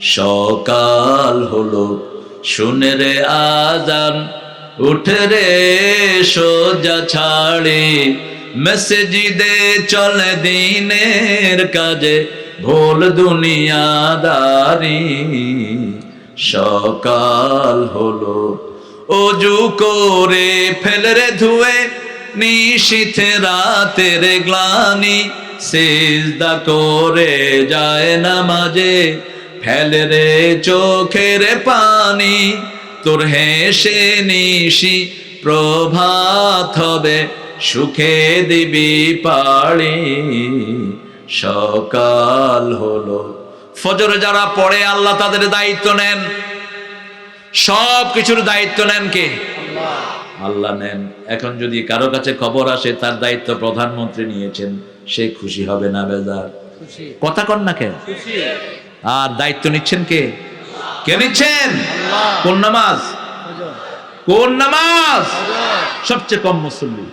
সকাল হলো, শুনে রে আজান, উঠে রে সোজা ছাড়ে। মেসেজিদে চলে দিনের কাজে, ভোল দুনিয়াদারি। সকাল হলো, অজু করে ফেলে রে ধুয়ে, নিশীথে রাতের গ্লানি। সিজদা করে যায় নামাজে ফেলে রে চোখের পানি তোর হেসে নিশি প্রভাত হবে সুখে দিবি পাড়ি। সকাল হলো। ফজরে যারা পড়ে আল্লাহ তাদের দায়িত্ব নেন। সব কিছুর দায়িত্ব নেন কে? আল্লাহ। নেন। এখন যদি কারও কাছে খবর আসে তার দায়িত্ব প্রধানমন্ত্রী নিয়েছেন সে খুশি হবে না বেজার? কথা কন না কেন? আর দায়িত্ব নিচ্ছেন কে? কে নিচ্ছেন? কোন নামাজ? কোন নামাজ? সবচেয়ে কম মুসল্লি।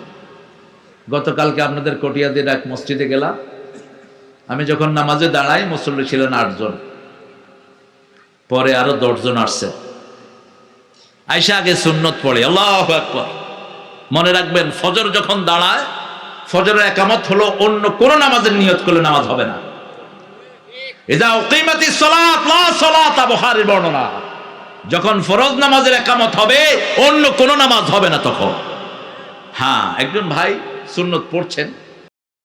গতকালকে আপনাদের কটিয়াদের এক মসজিদে গেলাম। আমি যখন নামাজে দাঁড়াই, মুসল্লি ছিলেন আটজন। পরে আরও দশজন আসছে। আইসা আগে সুন্নত পড়ে। আল্লাহ আকবর। মনে রাখবেন, ফজর যখন দাঁড়ায়, ফজরের একামত হলো অন্য কোন নামাজের নিয়ত করলে নামাজ হবে না। এদা ওকিমাতি সালাত বর্ণনা। যখন ফরজ নামাজের একামত হবে, অন্য কোন নামাজ হবে না তখন। হ্যাঁ একজন ভাই সুন্নত পড়ছেন